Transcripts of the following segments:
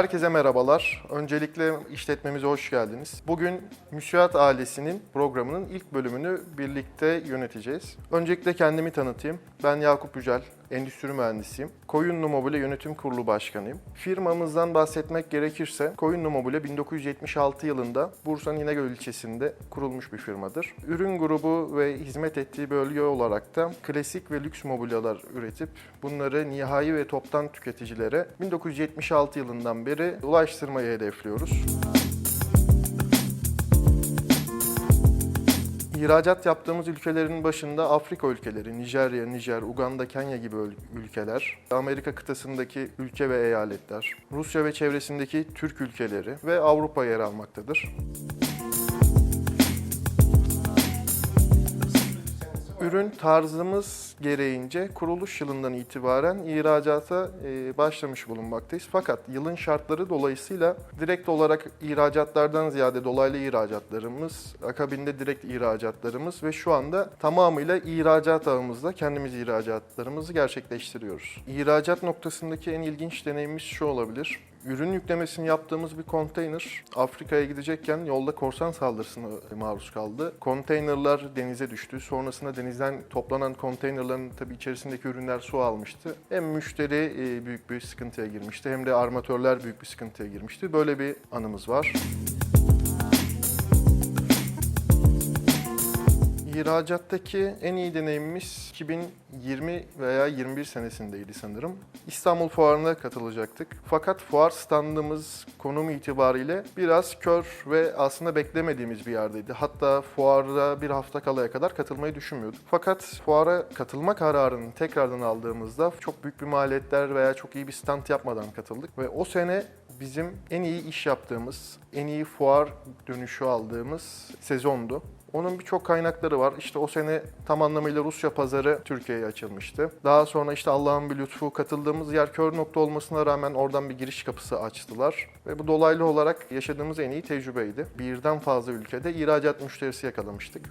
Herkese merhabalar. Öncelikle işletmemize hoş geldiniz. Bugün Müsiat ailesinin programının ilk bölümünü birlikte yöneteceğiz. Öncelikle kendimi tanıtayım. Ben Yakup Yücel, endüstri mühendisiyim. Koyunlu Mobile Yönetim Kurulu Başkanıyım. Firmamızdan bahsetmek gerekirse Koyunlu Mobile 1976 yılında Bursa'nın İnegöl ilçesinde kurulmuş bir firmadır. Ürün grubu ve hizmet ettiği bölge olarak da klasik ve lüks mobilyalar üretip bunları nihai ve toptan tüketicilere 1976 yılından beri ulaştırmayı hedefliyoruz. İhracat yaptığımız ülkelerin başında Afrika ülkeleri, Nijerya, Nijer, Uganda, Kenya gibi ülkeler, Amerika kıtasındaki ülke ve eyaletler, Rusya ve çevresindeki Türk ülkeleri ve Avrupa yer almaktadır. Ürün tarzımız gereğince kuruluş yılından itibaren ihracata e, başlamış bulunmaktayız. Fakat yılın şartları dolayısıyla direkt olarak ihracatlardan ziyade dolaylı ihracatlarımız, akabinde direkt ihracatlarımız ve şu anda tamamıyla ihracat ağımızda kendimiz ihracatlarımızı gerçekleştiriyoruz. İhracat noktasındaki en ilginç deneyimimiz şu olabilir. Ürün yüklemesini yaptığımız bir konteyner Afrika'ya gidecekken yolda korsan saldırısına maruz kaldı. Konteynerlar denize düştü. Sonrasında denizden toplanan konteynerların tabii içerisindeki ürünler su almıştı. Hem müşteri e, büyük bir sıkıntıya girmişti hem de armatörler büyük bir sıkıntıya girmişti. Böyle bir anımız var. İhracattaki en iyi deneyimimiz 2020 veya 21 senesindeydi sanırım. İstanbul Fuarı'na katılacaktık. Fakat fuar standımız konum itibariyle biraz kör ve aslında beklemediğimiz bir yerdeydi. Hatta fuara bir hafta kalaya kadar katılmayı düşünmüyorduk. Fakat fuara katılma kararını tekrardan aldığımızda çok büyük bir maliyetler veya çok iyi bir stand yapmadan katıldık. Ve o sene bizim en iyi iş yaptığımız, en iyi fuar dönüşü aldığımız sezondu. Onun birçok kaynakları var. İşte o sene tam anlamıyla Rusya pazarı Türkiye'ye açılmıştı. Daha sonra işte Allah'ın bir lütfu katıldığımız yer kör nokta olmasına rağmen oradan bir giriş kapısı açtılar. Ve bu dolaylı olarak yaşadığımız en iyi tecrübeydi. Birden fazla ülkede ihracat müşterisi yakalamıştık.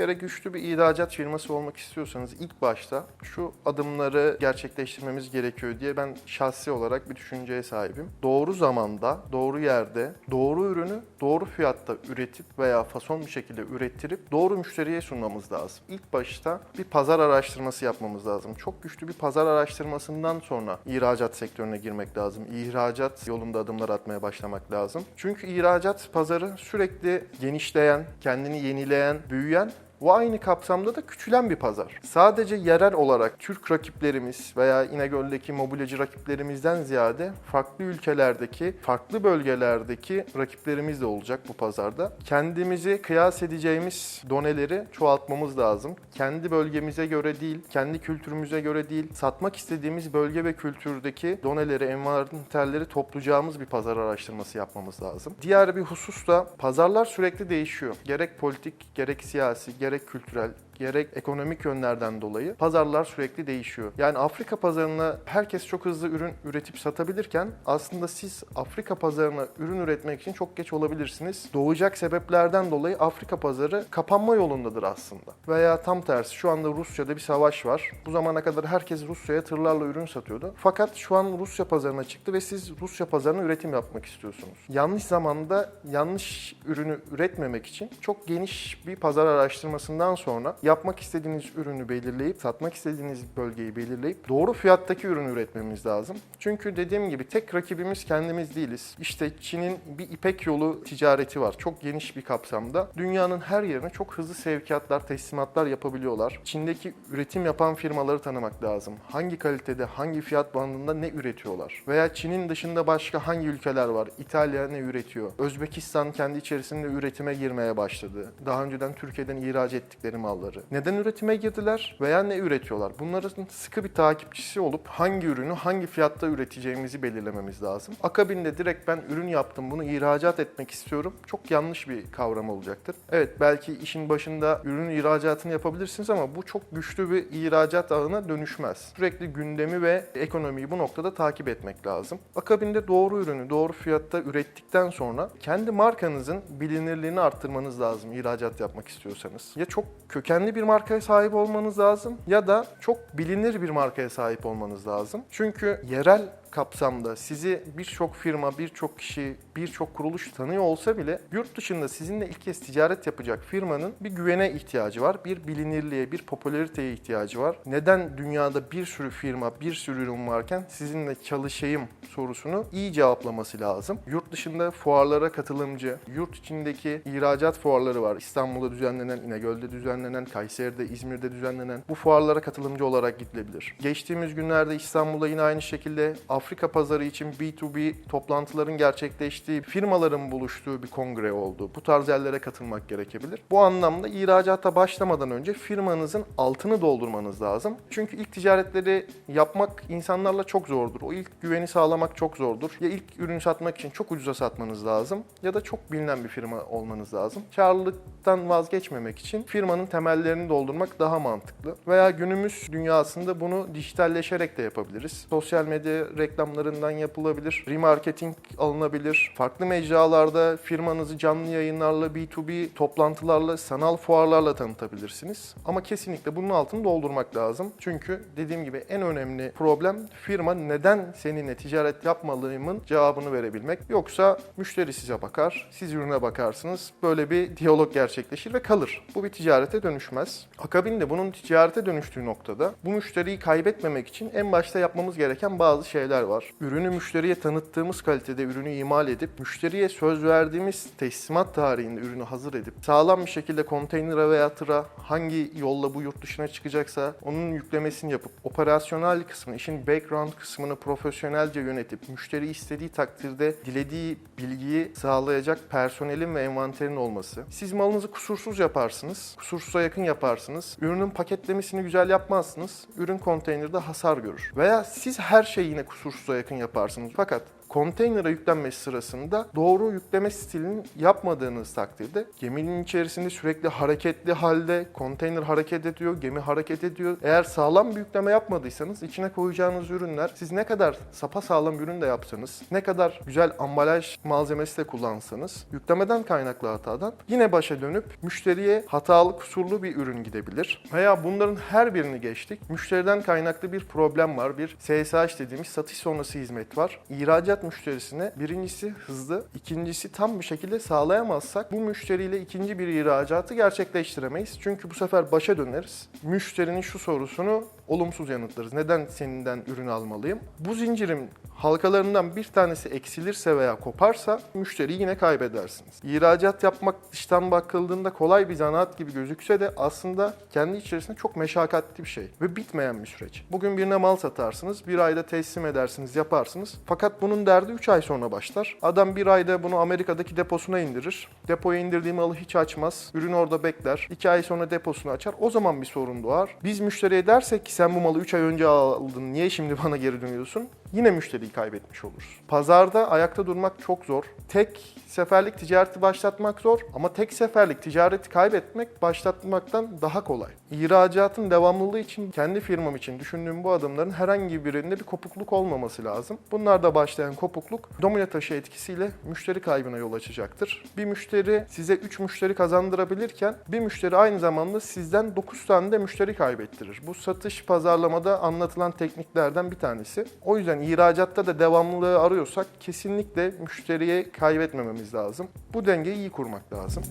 Kere güçlü bir ihracat firması olmak istiyorsanız ilk başta şu adımları gerçekleştirmemiz gerekiyor diye ben şahsi olarak bir düşünceye sahibim. Doğru zamanda, doğru yerde, doğru ürünü doğru fiyatta üretip veya fason bir şekilde ürettirip doğru müşteriye sunmamız lazım. İlk başta bir pazar araştırması yapmamız lazım. Çok güçlü bir pazar araştırmasından sonra ihracat sektörüne girmek lazım. İhracat yolunda adımlar atmaya başlamak lazım. Çünkü ihracat pazarı sürekli genişleyen, kendini yenileyen, büyüyen bu aynı kapsamda da küçülen bir pazar. Sadece yerel olarak Türk rakiplerimiz veya İnegöl'deki mobilyacı rakiplerimizden ziyade farklı ülkelerdeki, farklı bölgelerdeki rakiplerimiz de olacak bu pazarda. Kendimizi kıyas edeceğimiz doneleri çoğaltmamız lazım. Kendi bölgemize göre değil, kendi kültürümüze göre değil, satmak istediğimiz bölge ve kültürdeki doneleri, envanterleri toplayacağımız bir pazar araştırması yapmamız lazım. Diğer bir husus da pazarlar sürekli değişiyor. Gerek politik, gerek siyasi, gerek kültürel, gerek ekonomik yönlerden dolayı pazarlar sürekli değişiyor. Yani Afrika pazarına herkes çok hızlı ürün üretip satabilirken aslında siz Afrika pazarına ürün üretmek için çok geç olabilirsiniz. Doğacak sebeplerden dolayı Afrika pazarı kapanma yolundadır aslında. Veya tam tersi şu anda Rusya'da bir savaş var. Bu zamana kadar herkes Rusya'ya tırlarla ürün satıyordu. Fakat şu an Rusya pazarına çıktı ve siz Rusya pazarına üretim yapmak istiyorsunuz. Yanlış zamanda yanlış ürünü üretmemek için çok geniş bir pazar araştırmasından sonra yapmak istediğiniz ürünü belirleyip, satmak istediğiniz bölgeyi belirleyip doğru fiyattaki ürünü üretmemiz lazım. Çünkü dediğim gibi tek rakibimiz kendimiz değiliz. İşte Çin'in bir ipek yolu ticareti var. Çok geniş bir kapsamda. Dünyanın her yerine çok hızlı sevkiyatlar, teslimatlar yapabiliyorlar. Çin'deki üretim yapan firmaları tanımak lazım. Hangi kalitede, hangi fiyat bandında ne üretiyorlar? Veya Çin'in dışında başka hangi ülkeler var? İtalya ne üretiyor? Özbekistan kendi içerisinde üretime girmeye başladı. Daha önceden Türkiye'den ihraç ettikleri malları. Neden üretime girdiler veya ne üretiyorlar? Bunların sıkı bir takipçisi olup hangi ürünü hangi fiyatta üreteceğimizi belirlememiz lazım. Akabinde direkt ben ürün yaptım bunu ihracat etmek istiyorum. Çok yanlış bir kavram olacaktır. Evet belki işin başında ürün ihracatını yapabilirsiniz ama bu çok güçlü bir ihracat ağına dönüşmez. Sürekli gündemi ve ekonomiyi bu noktada takip etmek lazım. Akabinde doğru ürünü doğru fiyatta ürettikten sonra kendi markanızın bilinirliğini arttırmanız lazım ihracat yapmak istiyorsanız. Ya çok köken kendi bir markaya sahip olmanız lazım ya da çok bilinir bir markaya sahip olmanız lazım. Çünkü yerel kapsamda sizi birçok firma, birçok kişi, birçok kuruluş tanıyor olsa bile yurt dışında sizinle ilk kez ticaret yapacak firmanın bir güvene ihtiyacı var. Bir bilinirliğe, bir popülariteye ihtiyacı var. Neden dünyada bir sürü firma, bir sürü ürün varken sizinle çalışayım sorusunu iyi cevaplaması lazım. Yurt dışında fuarlara katılımcı, yurt içindeki ihracat fuarları var. İstanbul'da düzenlenen, İnegöl'de düzenlenen, Kayseri'de, İzmir'de düzenlenen bu fuarlara katılımcı olarak gidilebilir. Geçtiğimiz günlerde İstanbul'da yine aynı şekilde Afrika pazarı için B2B toplantıların gerçekleştiği, firmaların buluştuğu bir kongre oldu. Bu tarz yerlere katılmak gerekebilir. Bu anlamda ihracata başlamadan önce firmanızın altını doldurmanız lazım. Çünkü ilk ticaretleri yapmak insanlarla çok zordur. O ilk güveni sağlamak çok zordur. Ya ilk ürünü satmak için çok ucuza satmanız lazım ya da çok bilinen bir firma olmanız lazım. Karlılıktan vazgeçmemek için firmanın temellerini doldurmak daha mantıklı. Veya günümüz dünyasında bunu dijitalleşerek de yapabiliriz. Sosyal medya reklamlarından yapılabilir, remarketing alınabilir. Farklı mecralarda firmanızı canlı yayınlarla, B2B toplantılarla, sanal fuarlarla tanıtabilirsiniz. Ama kesinlikle bunun altını doldurmak lazım. Çünkü dediğim gibi en önemli problem firma neden seninle ticaret yapmalıyımın cevabını verebilmek. Yoksa müşteri size bakar, siz ürüne bakarsınız. Böyle bir diyalog gerçekleşir ve kalır. Bu bir ticarete dönüşmez. Akabinde bunun ticarete dönüştüğü noktada bu müşteriyi kaybetmemek için en başta yapmamız gereken bazı şeyler var. Ürünü müşteriye tanıttığımız kalitede ürünü imal edip müşteriye söz verdiğimiz teslimat tarihinde ürünü hazır edip sağlam bir şekilde konteynere veya tıra hangi yolla bu yurt dışına çıkacaksa onun yüklemesini yapıp operasyonel kısmını, işin background kısmını profesyonelce yönetip müşteri istediği takdirde dilediği bilgiyi sağlayacak personelin ve envanterin olması. Siz malınızı kusursuz yaparsınız, kusursuza yakın yaparsınız. Ürünün paketlemesini güzel yapmazsınız. Ürün konteynerde hasar görür. Veya siz her şeyi yine kusursuza yakın yaparsınız. Fakat konteynere yüklenmesi sırasında doğru yükleme stilini yapmadığınız takdirde geminin içerisinde sürekli hareketli halde konteyner hareket ediyor, gemi hareket ediyor. Eğer sağlam bir yükleme yapmadıysanız içine koyacağınız ürünler siz ne kadar sapa sağlam ürün de yapsanız, ne kadar güzel ambalaj malzemesi de kullansanız yüklemeden kaynaklı hatadan yine başa dönüp müşteriye hatalı kusurlu bir ürün gidebilir. Veya bunların her birini geçtik. Müşteriden kaynaklı bir problem var. Bir SSH dediğimiz satış sonrası hizmet var. İhracat müşterisine birincisi hızlı, ikincisi tam bir şekilde sağlayamazsak bu müşteriyle ikinci bir ihracatı gerçekleştiremeyiz. Çünkü bu sefer başa döneriz. Müşterinin şu sorusunu olumsuz yanıtlarız. Neden seninden ürün almalıyım? Bu zincirin halkalarından bir tanesi eksilirse veya koparsa müşteriyi yine kaybedersiniz. İhracat yapmak dıştan bakıldığında kolay bir zanaat gibi gözükse de aslında kendi içerisinde çok meşakkatli bir şey ve bitmeyen bir süreç. Bugün birine mal satarsınız, bir ayda teslim edersiniz, yaparsınız. Fakat bunun derdi 3 ay sonra başlar. Adam bir ayda bunu Amerika'daki deposuna indirir. Depoya indirdiği malı hiç açmaz. Ürün orada bekler. 2 ay sonra deposunu açar. O zaman bir sorun doğar. Biz müşteriye dersek ki sen bu malı 3 ay önce aldın, niye şimdi bana geri dönüyorsun? Yine müşteriyi kaybetmiş oluruz. Pazarda ayakta durmak çok zor. Tek seferlik ticareti başlatmak zor ama tek seferlik ticareti kaybetmek başlatmaktan daha kolay. İhracatın devamlılığı için kendi firmam için düşündüğüm bu adımların herhangi birinde bir kopukluk olmaması lazım. Bunlarda başlayan kopukluk domino taşı etkisiyle müşteri kaybına yol açacaktır. Bir müşteri size 3 müşteri kazandırabilirken bir müşteri aynı zamanda sizden 9 tane de müşteri kaybettirir. Bu satış pazarlamada anlatılan tekniklerden bir tanesi. O yüzden ihracatta da devamlılığı arıyorsak kesinlikle müşteriye kaybetmememiz lazım. Bu dengeyi iyi kurmak lazım.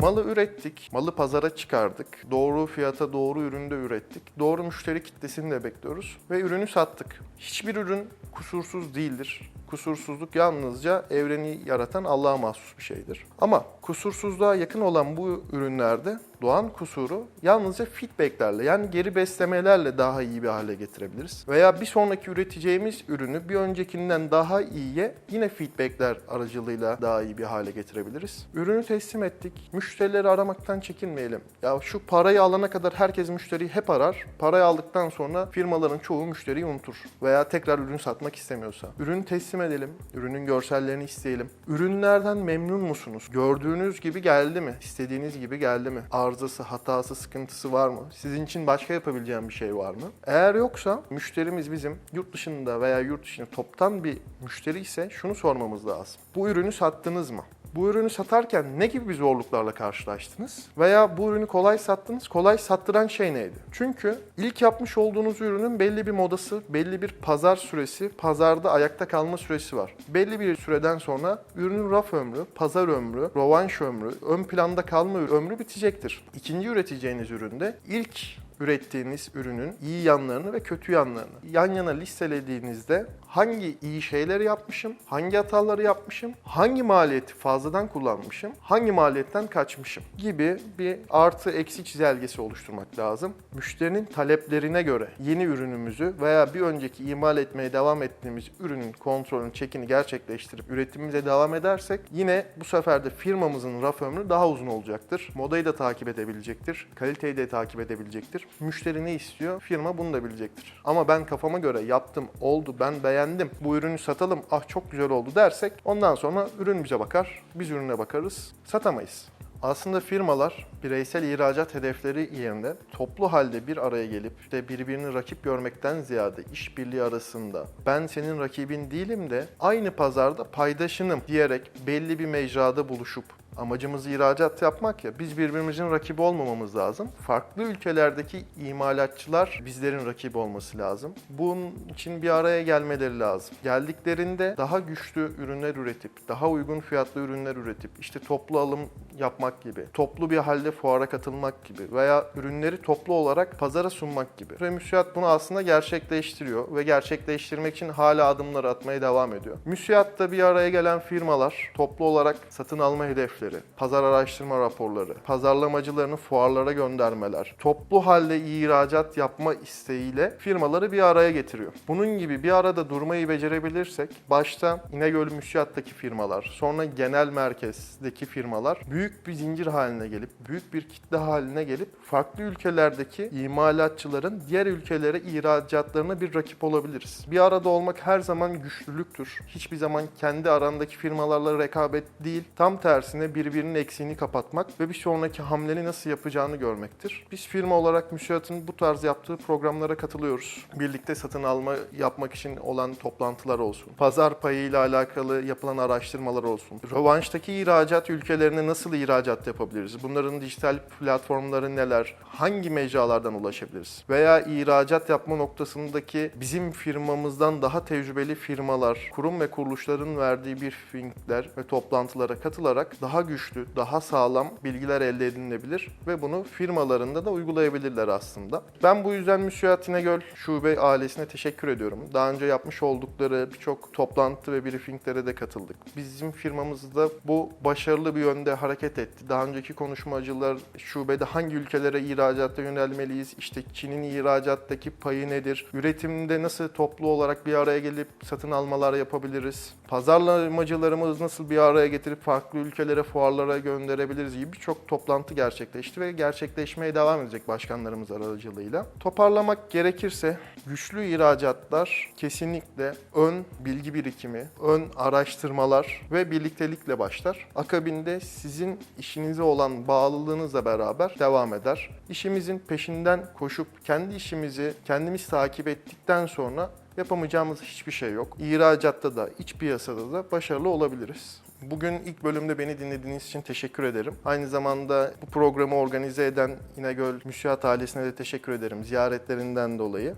Malı ürettik, malı pazara çıkardık, doğru fiyata doğru üründe ürettik, doğru müşteri kitlesini de bekliyoruz ve ürünü sattık. Hiçbir ürün kusursuz değildir. Kusursuzluk yalnızca evreni yaratan Allah'a mahsus bir şeydir. Ama kusursuzluğa yakın olan bu ürünlerde doğan kusuru yalnızca feedbacklerle yani geri beslemelerle daha iyi bir hale getirebiliriz. Veya bir sonraki üreteceğimiz ürünü bir öncekinden daha iyiye yine feedbackler aracılığıyla daha iyi bir hale getirebiliriz. Ürünü teslim ettik. Müşterileri aramaktan çekinmeyelim. Ya şu parayı alana kadar herkes müşteriyi hep arar. Parayı aldıktan sonra firmaların çoğu müşteriyi unutur. Veya tekrar ürün satmak istemiyorsa. Ürünü teslim edelim. Ürünün görsellerini isteyelim. Ürünlerden memnun musunuz? Gördüğünüz gibi geldi mi? İstediğiniz gibi geldi mi? Arızası, hatası, sıkıntısı var mı? Sizin için başka yapabileceğim bir şey var mı? Eğer yoksa müşterimiz bizim yurt dışında veya yurt dışında toptan bir müşteri ise şunu sormamız lazım. Bu ürünü sattınız mı? Bu ürünü satarken ne gibi bir zorluklarla karşılaştınız? Veya bu ürünü kolay sattınız, kolay sattıran şey neydi? Çünkü ilk yapmış olduğunuz ürünün belli bir modası, belli bir pazar süresi, pazarda ayakta kalma süresi var. Belli bir süreden sonra ürünün raf ömrü, pazar ömrü, rovanş ömrü, ön planda kalma ömrü bitecektir. İkinci üreteceğiniz üründe ilk ürettiğiniz ürünün iyi yanlarını ve kötü yanlarını yan yana listelediğinizde hangi iyi şeyleri yapmışım, hangi hataları yapmışım, hangi maliyeti fazladan kullanmışım, hangi maliyetten kaçmışım gibi bir artı eksi çizelgesi oluşturmak lazım. Müşterinin taleplerine göre yeni ürünümüzü veya bir önceki imal etmeye devam ettiğimiz ürünün kontrolünü, çekini gerçekleştirip üretimimize devam edersek yine bu sefer de firmamızın raf ömrü daha uzun olacaktır. Modayı da takip edebilecektir, kaliteyi de takip edebilecektir. Müşteri ne istiyor? Firma bunu da bilecektir. Ama ben kafama göre yaptım, oldu, ben beğendim, bu ürünü satalım, ah çok güzel oldu dersek ondan sonra ürün bize bakar, biz ürüne bakarız, satamayız. Aslında firmalar bireysel ihracat hedefleri yerine toplu halde bir araya gelip işte birbirini rakip görmekten ziyade işbirliği arasında ben senin rakibin değilim de aynı pazarda paydaşınım diyerek belli bir mecrada buluşup Amacımız ihracat yapmak ya. Biz birbirimizin rakibi olmamamız lazım. Farklı ülkelerdeki imalatçılar bizlerin rakibi olması lazım. Bunun için bir araya gelmeleri lazım. Geldiklerinde daha güçlü ürünler üretip, daha uygun fiyatlı ürünler üretip, işte toplu alım yapmak gibi, toplu bir halde fuara katılmak gibi veya ürünleri toplu olarak pazara sunmak gibi. Ve müsiyat bunu aslında gerçekleştiriyor ve gerçekleştirmek için hala adımlar atmaya devam ediyor. Müsiyatta bir araya gelen firmalar toplu olarak satın alma hedefleri, pazar araştırma raporları, pazarlamacılarını fuarlara göndermeler, toplu halde ihracat yapma isteğiyle firmaları bir araya getiriyor. Bunun gibi bir arada durmayı becerebilirsek başta İnegöl Müsiyat'taki firmalar, sonra genel merkezdeki firmalar büyük bir zincir haline gelip, büyük bir kitle haline gelip farklı ülkelerdeki imalatçıların diğer ülkelere ihracatlarına bir rakip olabiliriz. Bir arada olmak her zaman güçlülüktür. Hiçbir zaman kendi arandaki firmalarla rekabet değil, tam tersine birbirinin eksiğini kapatmak ve bir sonraki hamleni nasıl yapacağını görmektir. Biz firma olarak müsiyatın bu tarz yaptığı programlara katılıyoruz. Birlikte satın alma yapmak için olan toplantılar olsun. Pazar payı ile alakalı yapılan araştırmalar olsun. Rövanştaki ihracat ülkelerine nasıl ihracat yapabiliriz? Bunların dijital platformları neler? Hangi mecralardan ulaşabiliriz? Veya ihracat yapma noktasındaki bizim firmamızdan daha tecrübeli firmalar, kurum ve kuruluşların verdiği briefingler ve toplantılara katılarak daha güçlü, daha sağlam bilgiler elde edilebilir ve bunu firmalarında da uygulayabilirler aslında. Ben bu yüzden Müsiyat İnegöl Şube ailesine teşekkür ediyorum. Daha önce yapmış oldukları birçok toplantı ve briefinglere de katıldık. Bizim firmamızda bu başarılı bir yönde hareket etti. Daha önceki konuşmacılar şubede hangi ülkelere ihracatta yönelmeliyiz, işte Çin'in ihracattaki payı nedir, üretimde nasıl toplu olarak bir araya gelip satın almalar yapabiliriz, pazarlamacılarımız nasıl bir araya getirip farklı ülkelere, fuarlara gönderebiliriz gibi birçok toplantı gerçekleşti ve gerçekleşmeye devam edecek başkanlarımız aracılığıyla. Toparlamak gerekirse güçlü ihracatlar kesinlikle ön bilgi birikimi, ön araştırmalar ve birliktelikle başlar. Akabinde sizin işinize olan bağlılığınızla beraber devam eder. İşimizin peşinden koşup kendi işimizi kendimiz takip ettikten sonra yapamayacağımız hiçbir şey yok. İhracatta da, iç piyasada da başarılı olabiliriz. Bugün ilk bölümde beni dinlediğiniz için teşekkür ederim. Aynı zamanda bu programı organize eden İnegöl Müsiyat ailesine de teşekkür ederim ziyaretlerinden dolayı.